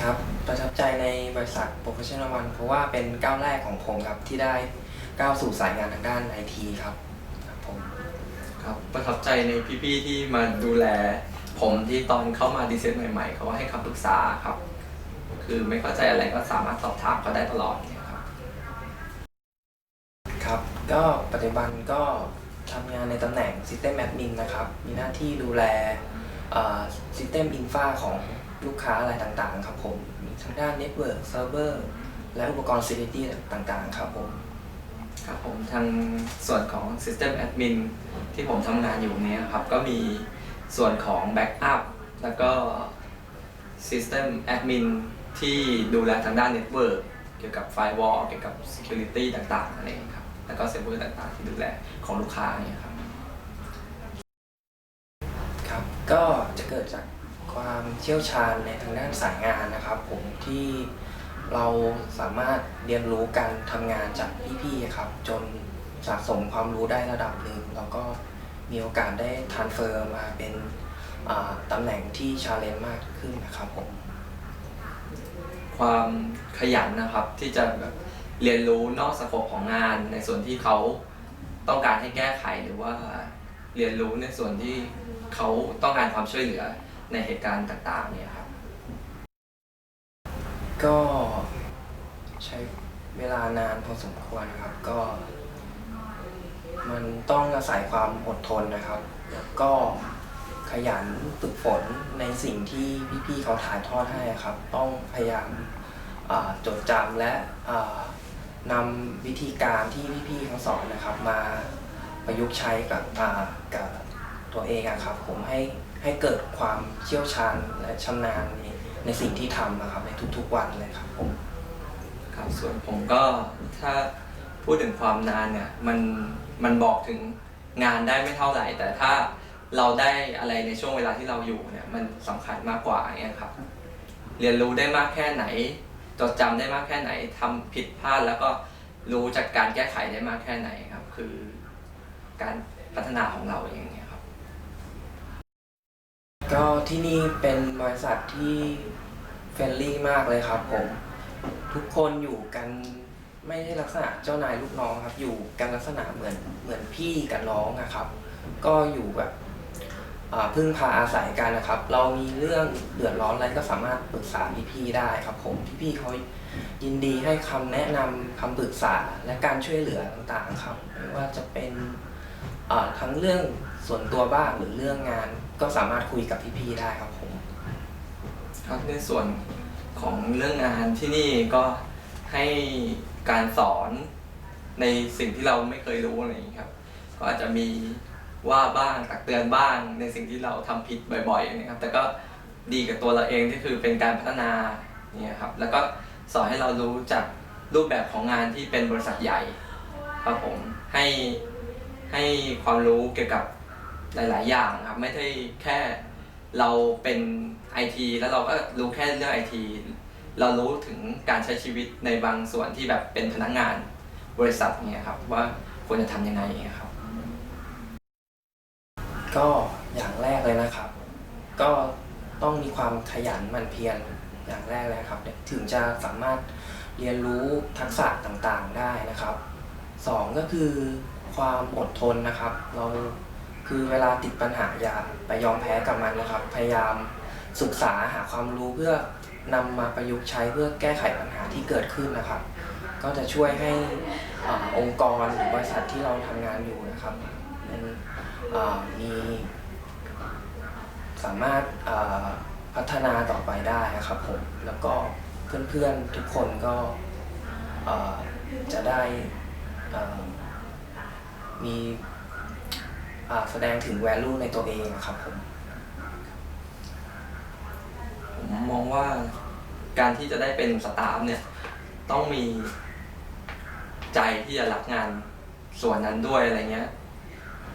ครับ ประทับใจในบริษัท Professional One เพราะว่าเป็นก้าวแรกของผมครับที่ได้ก้าวสู่สายงานทางด้านไอทีครับครับผมครับประทับใจในพี่ๆที่มาดูแล ผมที่ตอนเข้ามาดีเซนใหม่ๆ เขาให้คำปรึกษาครับ คือไม่เข้าใจอะไรก็สามารถสอบถามเขาได้ตลอดเนี่ยครับครับ ก็ปัจจุบันก็ทำงานในตำแหน่ง System Admin นะครับ มีหน้าที่ดูแลเอ่อ System Infra ของ ลูกค้ารายต่างๆ ครับผมมีทั้งด้าน Network Server และอุปกรณ์ Security ต่างๆ ครับผมครับผมทางส่วนของ System Admin ที่ผมทำงานอยู่เนี่ยครับ ก็มีส่วนของ Backup แล้วก็ System Admin ที่ดูแลทางด้าน Network เกี่ยวกับ Firewall เกี่ยวกับ Security ต่างๆอะไรอย่างเงี้ยครับแล้วก็ Server ต่างๆ ที่ดูแลของลูกค้าเนี่ยครับ ครับ ก็จะเกิดจาก ความเชี่ยวชาญในทางด้านสายงานนะครับ ผมที่เราสามารถเรียนรู้การทำงานจากพี่ๆครับ จนสะสมความรู้ได้ระดับหนึ่งแล้วก็มีโอกาสได้ทานเฟอร์มาเป็นตำแหน่งที่ชาเลนจ์มากขึ้นนะครับผมความขยันนะครับที่จะแบบเรียนรู้นอกสโคปของงานในส่วนที่เขาต้องการให้แก้ไขหรือว่าเรียนรู้ในส่วนที่เขาต้องการความช่วยเหลือ ในเหตุการณ์ต่างๆเนี่ยครับ ก็ใช้เวลานานพอสมควรนะครับ ก็ มันต้องอาศัยความอดทนนะครับ แล้วก็ขยันฝึกฝนในสิ่งที่พี่ๆเขาถ่ายทอดให้ครับ ต้องพยายามจดจำและนำวิธีการที่พี่ๆเขาสอนนะครับ มาประยุกต์ใช้กับกับตัวเองอะครับ ผมให้ ให้เกิดความเชี่ยวชาญและชำนาญในในสิ่งที่ทำนะครับ ในทุกๆวันเลยครับผมครับส่วนผมก็ถ้าพูดถึงความนานเนี่ยมันมันบอกถึงงานได้ไม่เท่าไหร่ แต่ถ้าเราได้อะไรในช่วงเวลาที่เราอยู่เนี่ยมันสำคัญมากกว่าเนี่ยครับ เรียนรู้ได้มากแค่ไหน จดจำได้มากแค่ไหนทำผิดพลาดแล้วก็รู้จากการแก้ไขได้มากแค่ไหนครับ คือการพัฒนาของเราอย่างเงี้ย ก็ที่นี่เป็นบริษัทที่เฟรนลี่มากเลยครับผม ทุกคนอยู่กันไม่ได้ลักษณะเจ้านายลูกน้องครับ อยู่กันลักษณะเหมือนเหมือนพี่กับน้องอะครับ ก็อยู่แบบอ่าพึ่งพาอาศัยกันนะครับ เรามีเรื่องเดือดร้อนอะไรก็สามารถปรึกษาพี่ๆได้ครับ ผมพี่ๆเขายินดีให้คำแนะนำคำปรึกษาและการช่วยเหลือต่างๆครับไม่ว่าจะเป็นอ่าทั้งเรื่องส่วนตัวบ้างหรือเรื่องงาน ก็สามารถคุยกับพี่ๆได้ครับผม ครับในส่วนของเรื่องงานที่นี่ก็ให้การสอนในสิ่งที่เราไม่เคยรู้อะไรอย่างนี้ครับ ก็อาจจะมีว่าบ้างตักเตือนบ้างในสิ่งที่เราทำผิดบ่อยๆนะครับ แต่ก็ดีกับตัวเราเองที่คือเป็นการพัฒนาเนี่ยครับ แล้วก็สอนให้เรารู้จากรูปแบบของงานที่เป็นบริษัทใหญ่ครับผมให้ให้ความรู้เกี่ยวกับ หลาย ๆ อย่างครับ ไม่ใช่แค่เราเป็นไอทีแล้วเราก็รู้แค่เรื่องไอทีเรารู้ถึงการใช้ชีวิตในบางส่วนที่แบบเป็นพนักงานบริษัทเนี่ยครับว่าควรจะทำยังไงครับ ก็อย่างแรกเลยนะครับ ก็ต้องมีความขยันหมั่นเพียรอย่างแรกเลยครับ ถึงจะสามารถเรียนรู้ทักษะต่างๆได้นะครับสองก็คือความอดทนนะครับ เรา คือเวลาติดปัญหาอย่าไปยอมแพ้กับมันนะครับ พยายามศึกษาหาความรู้เพื่อนำมาประยุกต์ใช้เพื่อแก้ไขปัญหาที่เกิดขึ้นนะครับ ก็จะช่วยให้อองค์กรหรือบริษัทที่เราทำงานอยู่นะครับมันมีสามารถพัฒนาต่อไปได้นะครับผมแล้วก็เพื่อนๆทุกคนก็จะได้มี แสดงถึง value ในตัวเองนะครับผมผมมองว่าการที่จะได้เป็นสตาฟเนี่ยต้องมีใจที่จะรักงานส่วนนั้นด้วยอะไรเงี้ย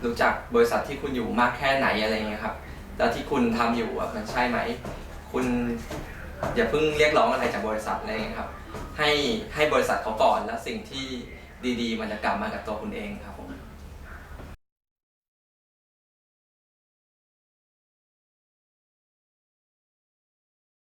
รู้จักบริษัทที่คุณอยู่มากแค่ไหนอะไรเงี้ยครับ แล้วที่คุณทำอยู่อะมันใช่ไหม คุณอย่าเพิ่งเรียกร้องอะไรจากบริษัทอะไรเงี้ยครับ ให้ให้บริษัทเขาก่อนแล้วสิ่งที่ดีๆ มันจะกลับมากับตัวคุณเองครับผม